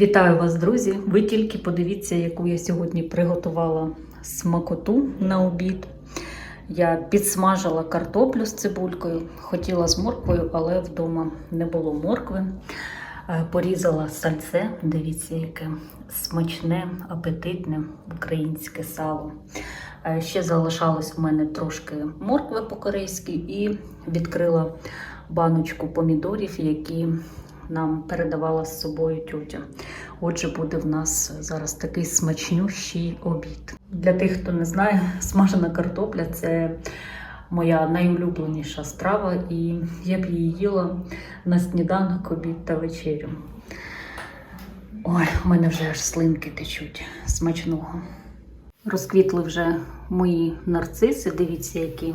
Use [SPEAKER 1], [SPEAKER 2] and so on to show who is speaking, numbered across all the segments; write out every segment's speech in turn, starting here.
[SPEAKER 1] Вітаю вас, друзі! Ви тільки подивіться, яку я сьогодні приготувала смакоту на обід. Я підсмажила картоплю з цибулькою, хотіла з морквою, але вдома не було моркви. Е, Порізала сальце, дивіться, яке смачне, апетитне українське сало. Е, Ще залишалось в мене трошки моркви по-корейськи і відкрила баночку помідорів, які нам передавала з собою тютя. Отже, буде в нас зараз такий смачнющий обід. Для тих, хто не знає, смажена картопля це моя найулюбленіша страва, і я б її їла на сніданок, обід та вечерю. Ой, в мене вже аж слинки течуть смачного. Розквітли вже мої нарциси. Дивіться, які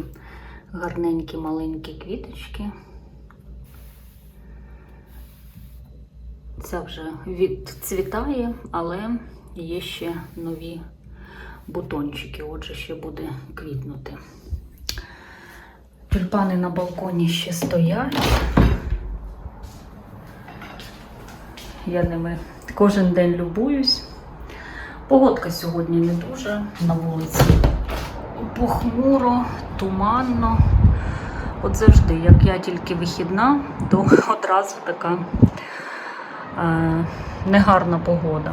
[SPEAKER 1] гарненькі маленькі квіточки. Ця вже відцвітає, але є ще нові бутончики. Отже, ще буде квітнути. Тюльпани на балконі ще стоять. Я ними кожен день любуюсь. Погодка сьогодні не дуже на вулиці. Похмуро, туманно. От завжди, як я тільки вихідна, то одразу така негарна погода.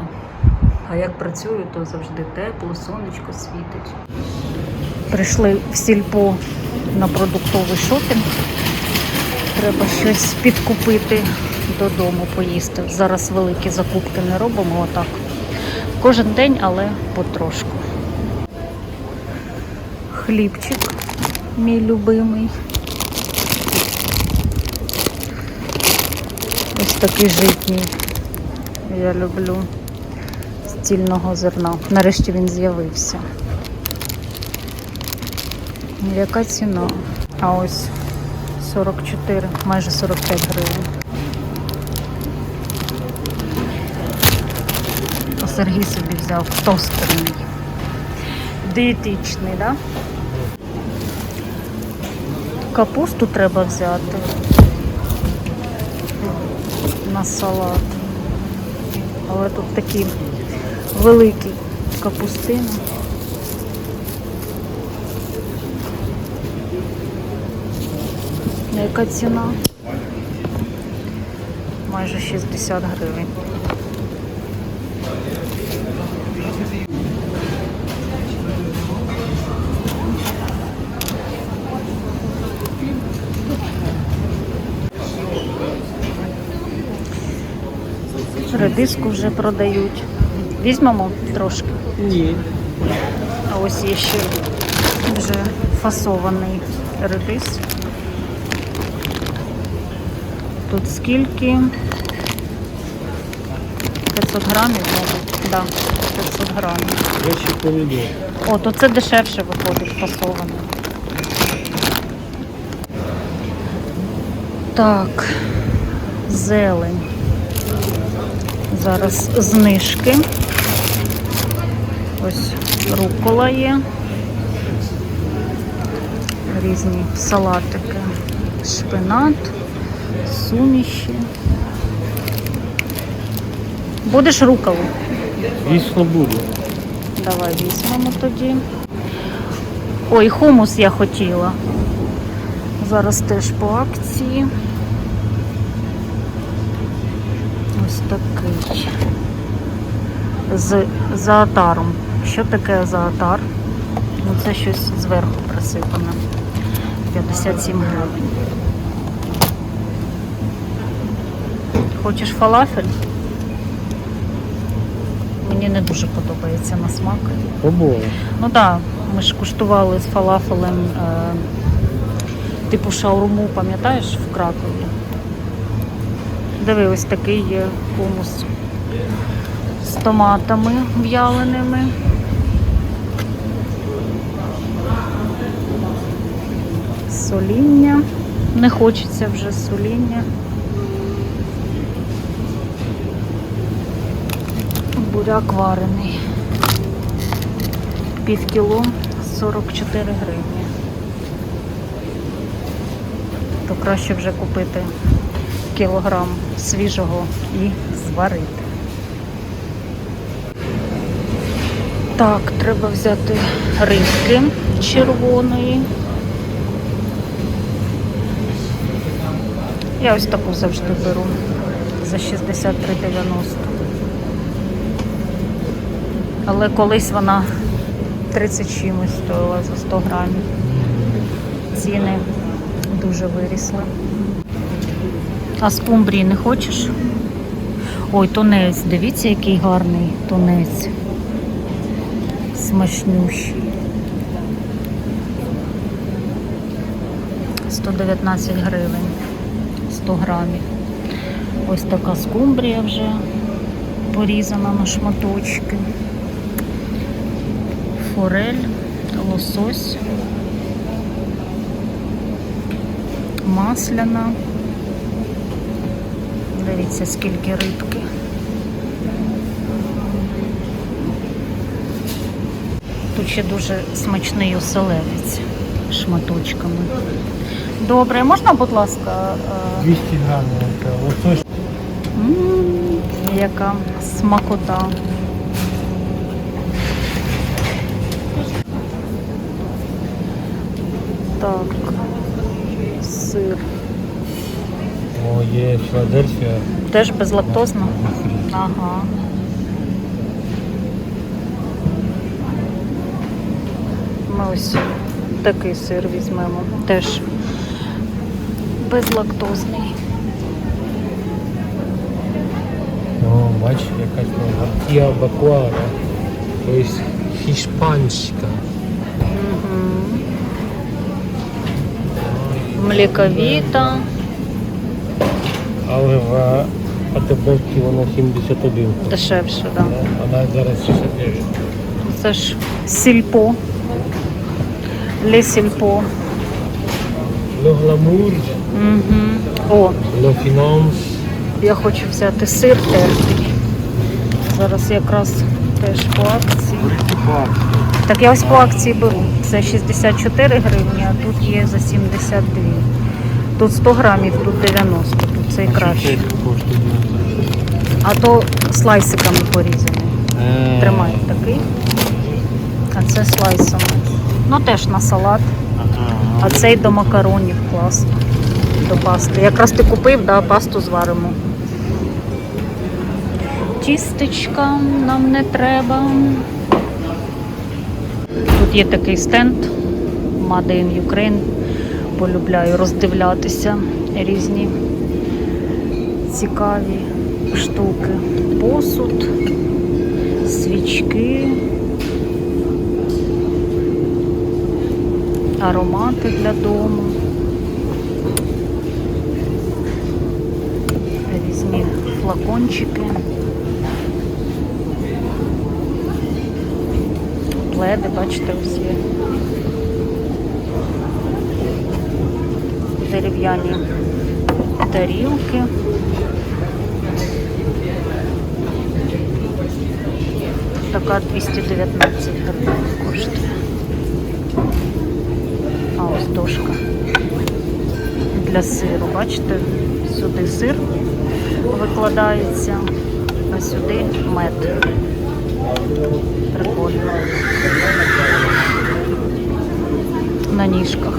[SPEAKER 1] А як працюю, то завжди тепло, сонечко світить. Прийшли в сільпо на продуктовий шопінг. Треба щось підкупити додому, поїсти. Зараз великі закупки не робимо отак. Кожен день, але потрошку. Хлібчик, мій любимий. Ось такий житній. Я люблю з цільного зерна. Нарешті він з'явився. Яка ціна? А ось 44, майже 45 гривень. Сергій собі взяв тостерний. Дієтичний, так? Да? Капусту треба взяти на салат. Але тут такі великі капустини. Яка ціна? Майже 60 гривень. Редиску вже продають. Візьмемо трошки.
[SPEAKER 2] Ні.
[SPEAKER 1] А ось є ще вже фасований редис. Тут скільки? 500 грамів, мабуть. Да, 500 грамів.
[SPEAKER 2] Речі помідор.
[SPEAKER 1] О, то це дешевше виходить фасоване. Так, зелень. Зараз знижки. Ось рукола є. Різні салатики. Шпинат, суміші. Будеш руколу?
[SPEAKER 2] Звісно, буде.
[SPEAKER 1] Давай візьмемо тоді. Ой, хумус я хотіла. Зараз теж по акції. Ось такий. З зоотаром. Що таке зоотар? Ну, це щось зверху присипане. 57 гривень. Хочеш фалафель? Мені не дуже подобається на смак.
[SPEAKER 2] Обоє.
[SPEAKER 1] Ну так, да, ми ж куштували з фалафелем е, типу шаурму, пам'ятаєш, в Кракові. Диви, ось такий є хумус з томатами в'яленими. Соління. Не хочеться вже соління. Буряк варений. Пів кіло 44 гривні. То краще вже купити кілограм свіжого і зварити. Так, треба взяти рибки червоної. Я ось таку завжди беру за 63,90. Але колись вона 30 чимось стоїла за 100 грамів. Ціни дуже вирісли. А скумбрії не хочеш? Ой, тунець, дивіться, який гарний тунець. Смачнющий. 119 гривень 100 грамів. Ось така скумбрія вже порізана на шматочки. Форель, лосось, масляна. Дивіться, скільки рибки. Тут ще дуже смачний оселедець шматочками. Добре, можна, будь ласка, е,
[SPEAKER 2] 200 грамів. це Лосось
[SPEAKER 1] м, яка смакота. Так, сир.
[SPEAKER 2] О, є Філадельфія.
[SPEAKER 1] Теж безлактозно? Ага. Ми ось такий сир візьмемо. Теж безлактозний.
[SPEAKER 2] О, бачиш, якась Гартія Бакуара. Тобто хішпанська.
[SPEAKER 1] Мгм. Млековіта.
[SPEAKER 2] Але в АТБ вона 71.
[SPEAKER 1] Дешевше, так. Да.
[SPEAKER 2] Вона зараз 69.
[SPEAKER 1] Це ж сільпо. Ле сільпо.
[SPEAKER 2] Le Glamour,
[SPEAKER 1] Угу. О,
[SPEAKER 2] Le Finance.
[SPEAKER 1] я хочу взяти сир тертий. Зараз якраз теж по акції. Так я ось по акції беру. Це 64 гривні, а тут є за 72. Тут 100 грамів, тут 90, тут цей краще. А то слайсиками порізаний.
[SPEAKER 2] Е,
[SPEAKER 1] Тримай такий. А це слайсами. Ну теж на салат. А цей до макаронів класно. До пасти. Якраз ти купив, да, пасту зваримо. Тістечка нам не треба. Тут є такий стенд Made in Ukraine. Полюбляю роздивлятися різні цікаві штуки. Посуд, свічки. аромати для дому. Різні флакончики. Пледи, бачите, є. Дерев'яні тарілки. Така 219 гривень коштує. А ось дошка для сиру. Бачите, сюди сир викладається, а сюди мед. Прикольно. На ніжках.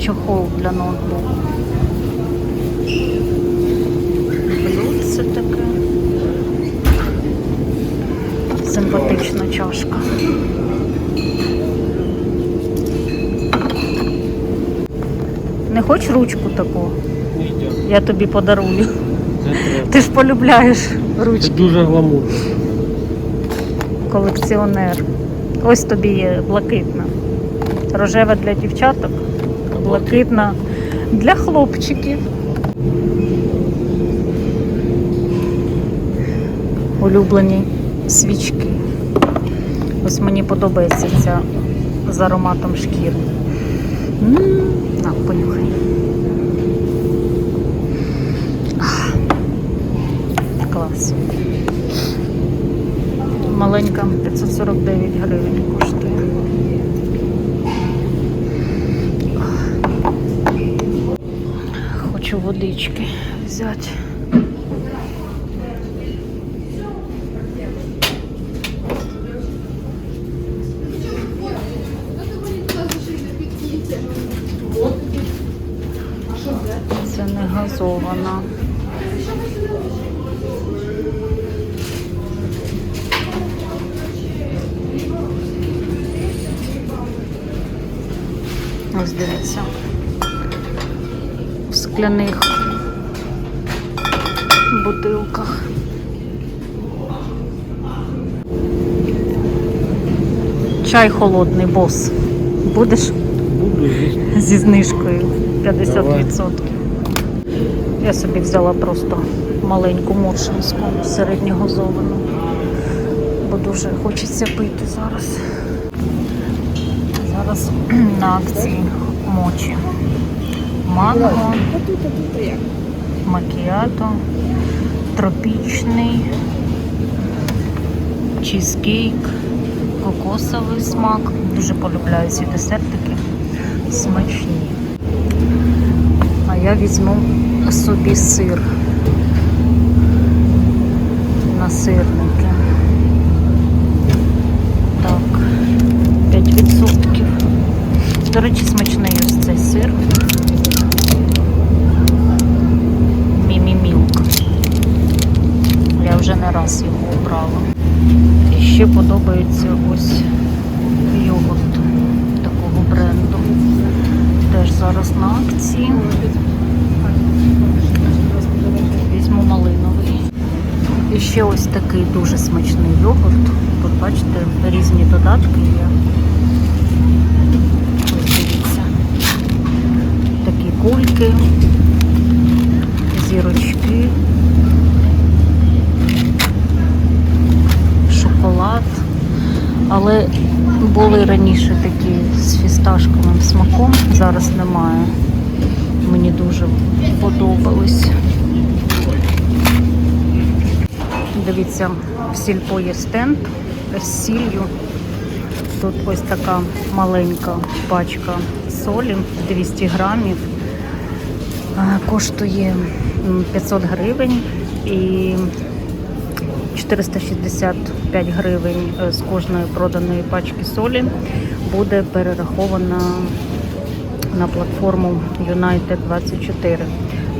[SPEAKER 1] Чохол для ноутбуку. Блюдце таке. Симпатична чашка. Не хочеш ручку таку?
[SPEAKER 2] Ні.
[SPEAKER 1] Я тобі подарую. Ти ж полюбляєш
[SPEAKER 2] Це
[SPEAKER 1] ручки.
[SPEAKER 2] дуже гламурно.
[SPEAKER 1] Колекціонер. Ось тобі є блакитна. Рожева для дівчаток, блакитна для хлопчиків. Улюблені свічки. Ось мені подобається ця з ароматом шкіри. На, понюхай. Клас. Маленька 549 гривень коштує. Хочу водички взяти. Скляних бутилках. Чай холодний, бос. Будеш
[SPEAKER 2] Буду
[SPEAKER 1] зі знижкою 50%. Я собі взяла просто маленьку моршинську середньогазовану, бо дуже хочеться пити зараз. Зараз на акції мочі. Манго, макіато, тропічний, чізкейк, кокосовий смак. Дуже полюбляю ці десертики. Смачні. А я візьму собі сир на сирники. Так, 5%. До речі, смачний ось цей сир. Мімі Мілк. Раз його обрала. І ще подобається ось йогурт такого бренду. Теж зараз на акції. Візьму малиновий. І ще ось такий дуже смачний йогурт. Тут бачите, різні додатки є. Ось дивіться. Такі кульки, зірочки, шоколад. Але були раніше такі з фісташковим смаком, зараз немає. Мені дуже подобались. Дивіться, в сільпо є стенд з сіллю. Тут ось така маленька пачка солі 200 грамів. Е, Коштує 500 гривень і 465 гривень е, з кожної проданої пачки солі буде перерахована на платформу United 24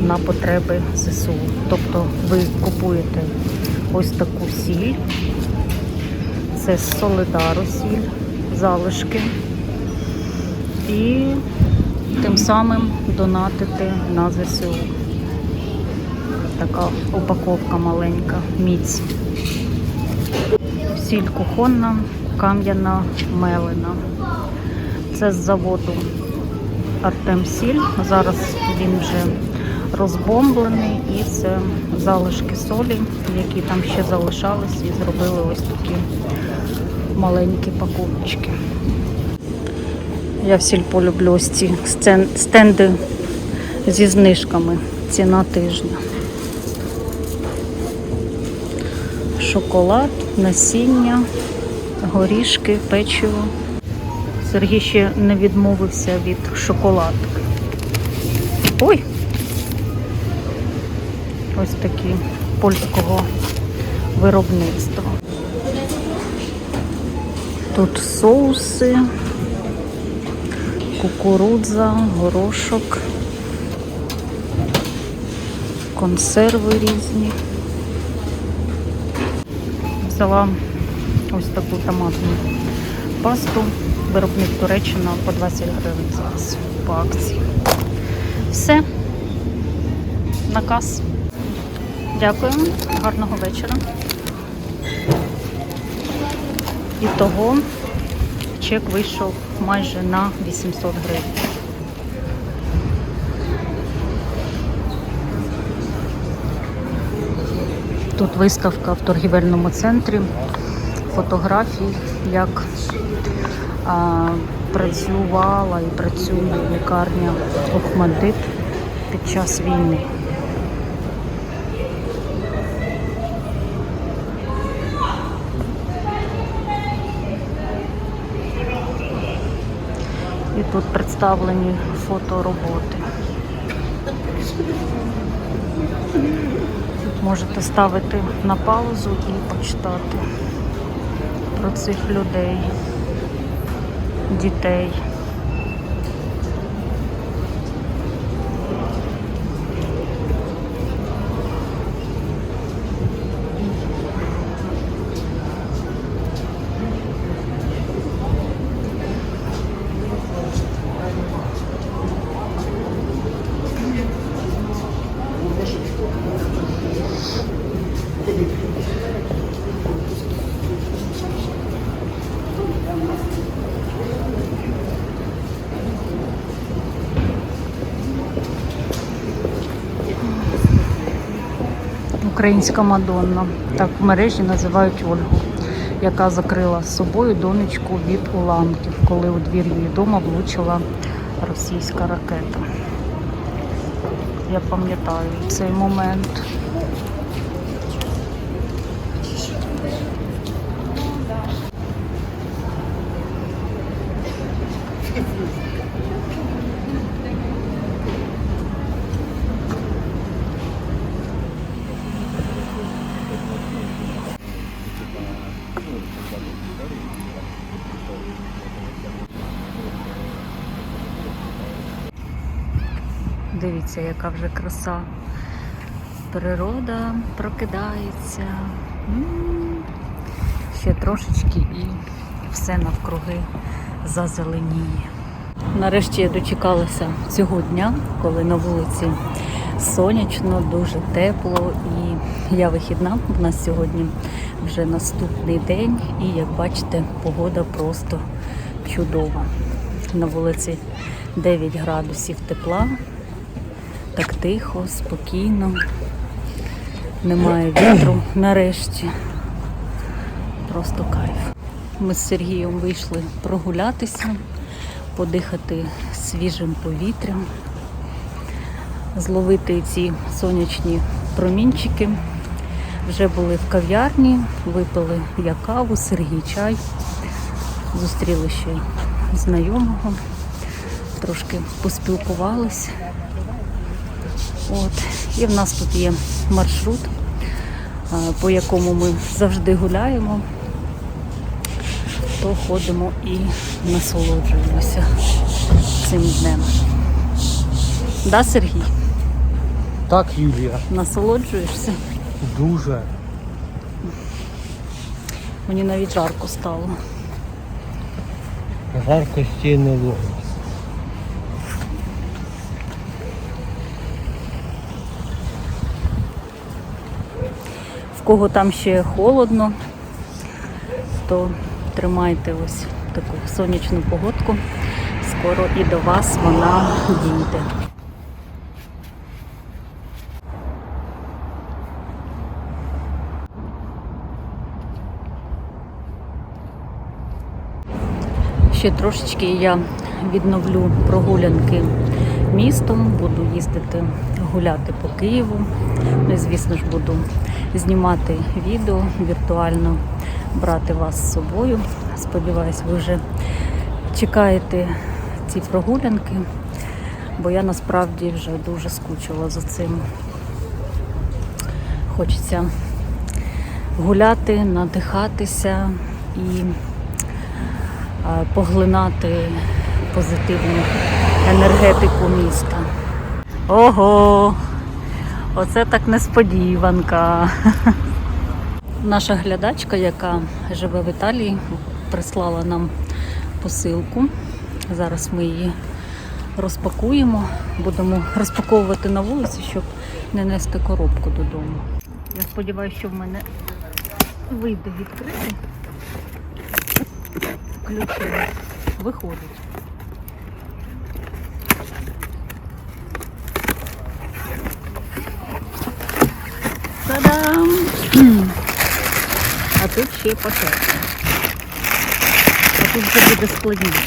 [SPEAKER 1] на потреби ЗСУ. Тобто ви купуєте ось таку сіль, це Солидару сіль, залишки, і тим самим донатите на ЗСУ. Така упаковка маленька, міць. Сіль кухонна, кам'яна, мелена. Це з заводу Артем Сіль. Зараз він вже розбомблений і це залишки солі, які там ще залишались, і зробили ось такі маленькі пакуночки. Я в сільпо люблю ось ці стенди зі знижками. Ціна тижня. Шоколад, насіння, горішки, печиво. Сергій ще не відмовився від шоколадки. Ой! Ось такі польського виробництва. Тут соуси, кукурудза, горошок, консерви різні. Взяла ось таку томатну пасту. Виробник Туреччина по 20 гривень зараз по акції. Все. Наказ. Дякую. Гарного вечора. І того чек вийшов майже на 800 гривень. Тут виставка в торгівельному центрі фотографій, як а, працювала і працює лікарня Охмадит під час війни. І тут представлені фотороботи. Можете ставити на паузу і почитати про цих людей, дітей. Українська Мадонна. Так в мережі називають Ольгу, яка закрила з собою донечку від уламків, коли у двір її дому влучила російська ракета. Я пам'ятаю цей момент. Дивіться, яка вже краса. Природа прокидається. Ще трошечки і все навкруги зазеленіє. Нарешті я дочекалася цього дня, коли на вулиці сонячно, дуже тепло і я вихідна. У нас сьогодні вже наступний день, і як бачите, погода просто чудова. На вулиці 9 градусів тепла, так тихо, спокійно, немає вітру нарешті. Просто кайф. Ми з Сергієм вийшли прогулятися, подихати свіжим повітрям, зловити ці сонячні промінчики. Вже були в кав'ярні, випили я каву, Сергій чай, зустріли ще знайомого, трошки поспілкувались. От. І в нас тут є маршрут, по якому ми завжди гуляємо, то ходимо і насолоджуємося цим днем. Да, Сергій?
[SPEAKER 2] Так, Юлія,
[SPEAKER 1] Насолоджуєшся?
[SPEAKER 2] дуже.
[SPEAKER 1] Мені навіть жарко стало.
[SPEAKER 2] Жаркості не ловить.
[SPEAKER 1] Кого там ще холодно, то тримайте ось таку сонячну погодку. Скоро і до вас вона дійде. Ще трошечки я відновлю прогулянки містом, буду їздити гуляти по Києву. Ну і, звісно ж, буду знімати відео віртуально, брати вас з собою. Сподіваюсь, ви вже чекаєте ці прогулянки, бо я насправді вже дуже скучила за цим. Хочеться гуляти, надихатися і поглинати позитивну енергетику міста. Ого! Оце так несподіванка. Наша глядачка, яка живе в Італії, прислала нам посилку. Зараз ми її розпакуємо. Будемо розпаковувати на вулиці, щоб не нести коробку додому. Я сподіваюся, що в мене вийде відкрити. Ключі виходить. Та-дам! А тут ще пакет. А тут вже буде складніше.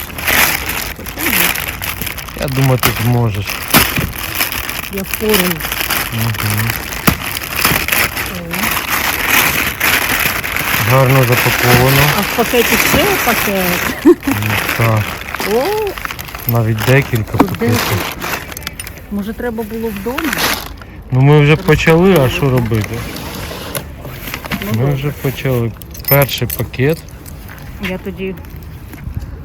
[SPEAKER 2] Я думаю, ти зможеш.
[SPEAKER 1] Я впораюсь.
[SPEAKER 2] Угу. Гарно запаковано.
[SPEAKER 1] А в пакеті ще пакет.
[SPEAKER 2] Так,
[SPEAKER 1] О,
[SPEAKER 2] навіть декілька пакетів.
[SPEAKER 1] Може треба було вдома?
[SPEAKER 2] Ну ми вже почали, а що робити?
[SPEAKER 1] Ну,
[SPEAKER 2] Ми вже почали. Перший пакет.
[SPEAKER 1] Я тоді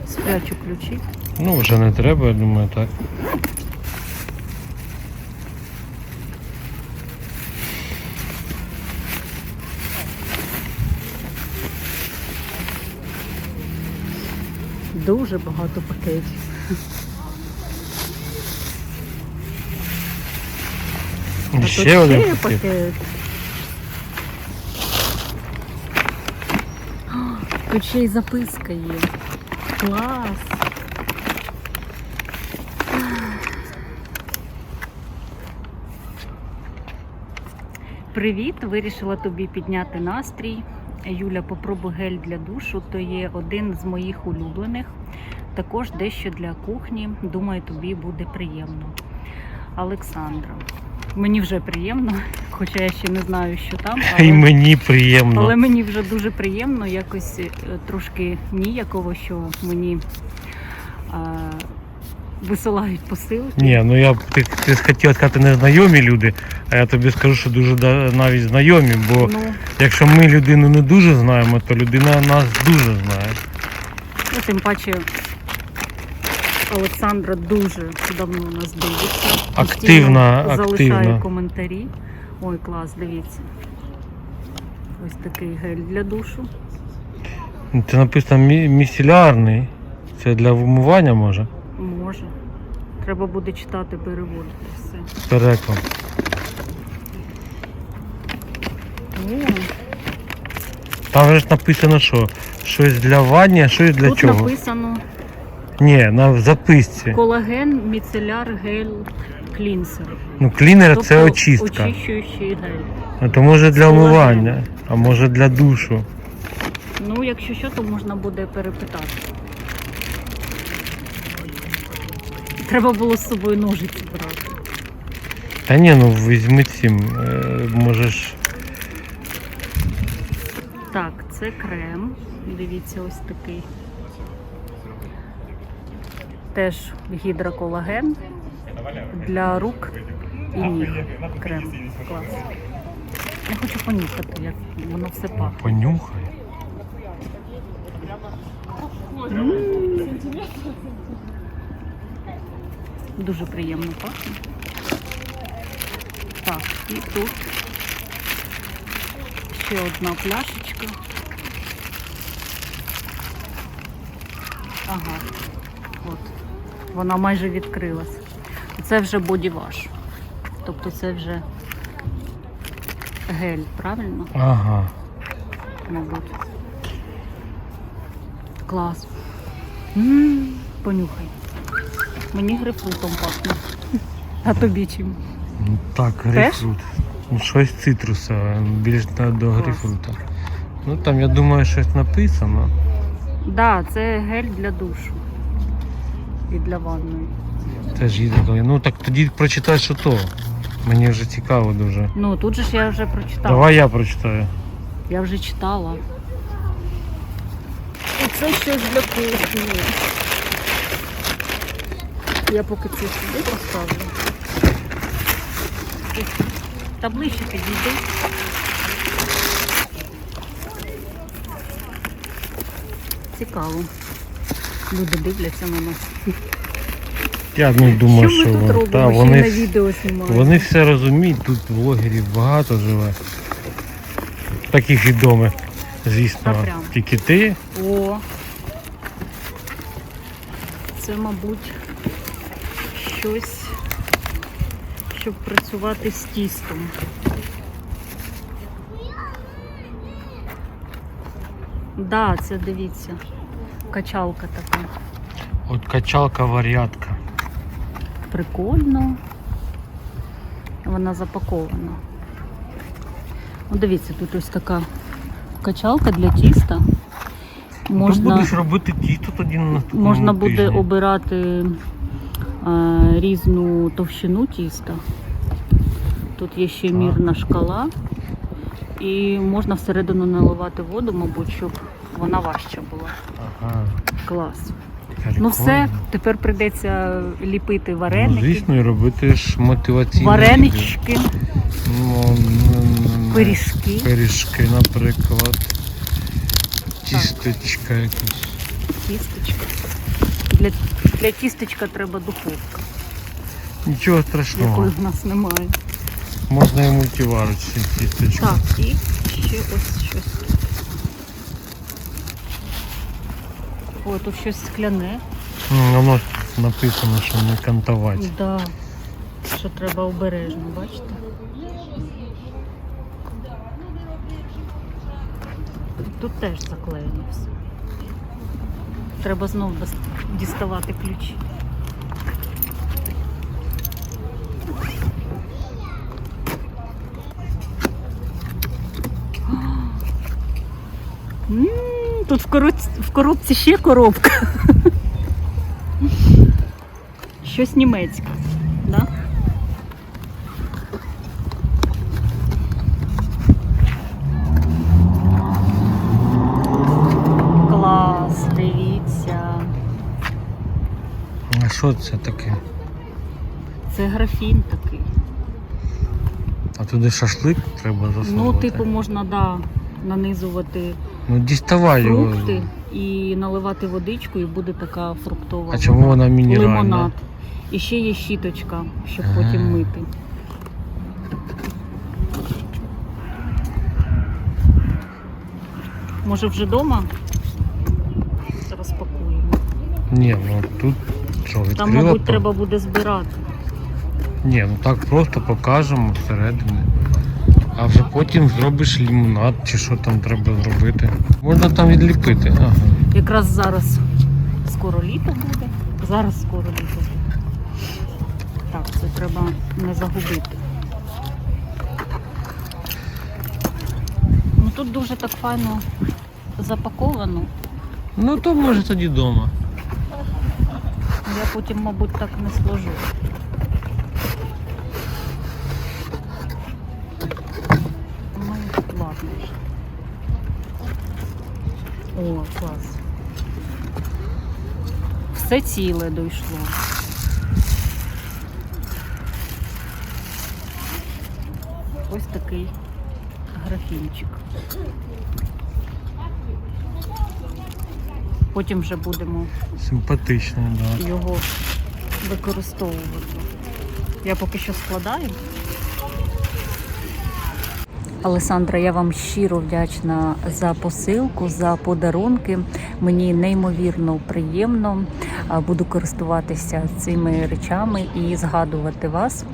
[SPEAKER 1] спрячу ключі.
[SPEAKER 2] Ну вже не треба, я думаю, так.
[SPEAKER 1] Дуже багато пакетів.
[SPEAKER 2] І ще один пакет.
[SPEAKER 1] пакет. Тут ще й записка є. Клас. Привіт! Вирішила тобі підняти настрій. Юля, попробуй гель для душу. То є один з моїх улюблених. Також дещо для кухні. Думаю, тобі буде приємно. Олександра. Мені вже приємно, хоча я ще не знаю, що там.
[SPEAKER 2] І
[SPEAKER 1] Але,
[SPEAKER 2] мені приємно.
[SPEAKER 1] але мені вже дуже приємно, якось е, трошки ніяково, що мені а, висилають посилки.
[SPEAKER 2] Ні, ну я б- ти, ти хотіла сказати незнайомі люди, а я тобі скажу, що дуже да- навіть знайомі, бо
[SPEAKER 1] Ну,
[SPEAKER 2] якщо ми людину не дуже знаємо, то людина нас дуже знає.
[SPEAKER 1] Ну, тим паче Олександра дуже давно нас дивиться.
[SPEAKER 2] Активна,
[SPEAKER 1] Постійно залишає
[SPEAKER 2] активна.
[SPEAKER 1] коментарі. Ой, клас, дивіться. Ось такий гель для душу.
[SPEAKER 2] Це написано мі- міцелярний. Це для вимивання може?
[SPEAKER 1] Може. Треба буде читати, переводити все.
[SPEAKER 2] Переклад.
[SPEAKER 1] О,
[SPEAKER 2] Там же ж написано, що щось для вання, щось для
[SPEAKER 1] тут
[SPEAKER 2] чого.
[SPEAKER 1] написано
[SPEAKER 2] Ні, на записці.
[SPEAKER 1] колаген міцеляр гель клінсер.
[SPEAKER 2] Ну, клінер
[SPEAKER 1] Тобто
[SPEAKER 2] це очистка.
[SPEAKER 1] Очищуючий гель.
[SPEAKER 2] Ну, то може для
[SPEAKER 1] Колаген.
[SPEAKER 2] вмивання, а може для душу.
[SPEAKER 1] Ну, якщо що, то можна буде перепитати. Треба було з собою ножиці брати.
[SPEAKER 2] Та ні, ну візьми цим. е, Можеш.
[SPEAKER 1] Так, це крем. Дивіться, ось такий. Теж гідроколаген для рук і ніг. Крем. Клас. Я хочу понюхати, як воно все пахне.
[SPEAKER 2] Понюхай.
[SPEAKER 1] Дуже приємно пахне. Так, і тут ще одна пляшечка. Ага. От. Вона майже відкрилась. Це вже бодіваш. Тобто це вже гель, правильно?
[SPEAKER 2] Ага.
[SPEAKER 1] Мабуть. Клас. м понюхай. Мені грейпфрутом пахне. А тобі чим?
[SPEAKER 2] Ну, так, грейпфрут. Ну, щось цитрусове, більш до
[SPEAKER 1] Клас.
[SPEAKER 2] грейпфрута. Ну там, я думаю, щось написано.
[SPEAKER 1] Так, да, це гель для душу. І для ванної.
[SPEAKER 2] Це ж їздили. Ну так тоді прочитай, що то. Мені вже цікаво дуже.
[SPEAKER 1] Ну, тут же ж я вже прочитала.
[SPEAKER 2] Давай я прочитаю.
[SPEAKER 1] Я вже читала. Оце щось для кухні. Я поки це сюди поставлю. Та ближче підійди. Цікаво. Люди дивляться на нас.
[SPEAKER 2] Я не думаю,
[SPEAKER 1] що
[SPEAKER 2] що, вони-? Та, вони,
[SPEAKER 1] на відео
[SPEAKER 2] вони все розуміють, тут блогерів багато живе. Таких відомих, звісно. Тільки ти.
[SPEAKER 1] О. Це, мабуть, щось, щоб працювати з тістом. Да, це дивіться. Качалка така.
[SPEAKER 2] От качалка варіатка.
[SPEAKER 1] Прикольно. Вона запакована. Ну, дивіться, тут ось така качалка для тіста.
[SPEAKER 2] Ти
[SPEAKER 1] Можна...
[SPEAKER 2] будеш робити тісто тоді на
[SPEAKER 1] Можна буде
[SPEAKER 2] тижні.
[SPEAKER 1] обирати е, різну товщину тіста. Тут є ще мірна шкала. І можна всередину наливати воду, мабуть, щоб вона важча була.
[SPEAKER 2] Ага.
[SPEAKER 1] Клас. Ну все, тепер прийдеться ліпити
[SPEAKER 2] Ну,
[SPEAKER 1] вареники.
[SPEAKER 2] звісно, і робити ж мотиваційні.
[SPEAKER 1] Варенички.
[SPEAKER 2] Ну, м,
[SPEAKER 1] пиріжки.
[SPEAKER 2] Пиріжки, наприклад. Тістечка якісь.
[SPEAKER 1] Тістечка. Для, для тістечка треба духовка,
[SPEAKER 2] Нічого страшного.
[SPEAKER 1] якої в нас немає.
[SPEAKER 2] Можна і мультиварочці тістечка.
[SPEAKER 1] Так, і ще ось щось. О, тут щось скляне.
[SPEAKER 2] Ну, Воно написано, що не кантувати.
[SPEAKER 1] Да. Що треба обережно, бачите? Тут теж заклеєно все. Треба знову діставати ключі. М, Тут в коробці, в коробці ще коробка. Щось німецьке, да? Клас, дивіться.
[SPEAKER 2] А що це таке?
[SPEAKER 1] Це графін такий.
[SPEAKER 2] А туди шашлик треба засовувати?
[SPEAKER 1] Ну, типу, можна да, нанизувати
[SPEAKER 2] Ну діставай його.
[SPEAKER 1] фрукти і наливати водичку, і буде така фруктова.
[SPEAKER 2] А чому вона мінеральна?
[SPEAKER 1] лимонад. І ще є щіточка, щоб
[SPEAKER 2] Ага.
[SPEAKER 1] потім мити. Може вже вдома розпакуємо.
[SPEAKER 2] Ні, ну тут що, відкрила?
[SPEAKER 1] Там, мабуть, треба буде збирати.
[SPEAKER 2] Ні, ну так просто покажемо всередині. А вже потім зробиш лімонад чи що там треба зробити. Можна там відліпити. Ага.
[SPEAKER 1] Якраз зараз скоро літо буде. Зараз скоро літо буде. Так, це треба не загубити. Ну тут дуже так файно запаковано.
[SPEAKER 2] Ну то може тоді вдома.
[SPEAKER 1] Я потім, мабуть, так не сложу. О, клас. Все ціле дійшло. Ось такий графінчик. Потім вже будемо
[SPEAKER 2] Симпатично. Да.
[SPEAKER 1] його використовувати. Я поки що складаю. Олександра, я вам щиро вдячна за посилку, за подарунки. Мені неймовірно приємно. Буду користуватися цими речами і згадувати вас.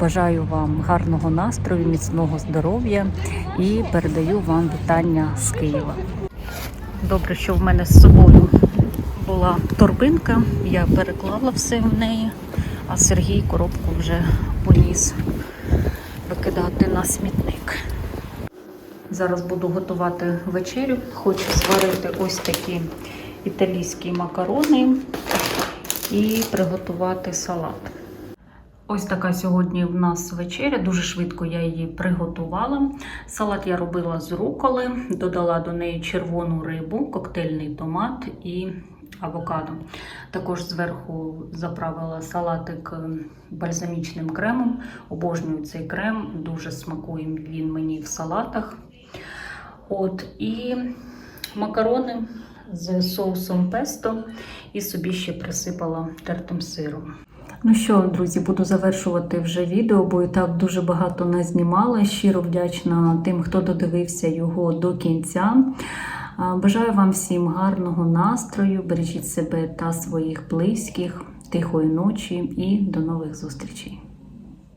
[SPEAKER 1] Бажаю вам гарного настрою, міцного здоров'я і передаю вам вітання з Києва. Добре, що в мене з собою була торбинка, я переклала все в неї, а Сергій коробку вже поніс викидати на смітник. Зараз буду готувати вечерю. Хочу зварити ось такі італійські макарони і приготувати салат. Ось така сьогодні в нас вечеря. Дуже швидко я її приготувала. Салат я робила з руколи, додала до неї червону рибу, коктейльний томат і авокадо. Також зверху заправила салатик бальзамічним кремом. Обожнюю цей крем, дуже смакує він мені в салатах. От і макарони з соусом песто, і собі ще присипала тертим сиром. Ну що, друзі, буду завершувати вже відео, бо і так дуже багато назнімала. Щиро вдячна тим, хто додивився його до кінця. Бажаю вам всім гарного настрою, бережіть себе та своїх близьких, тихої ночі і до нових зустрічей.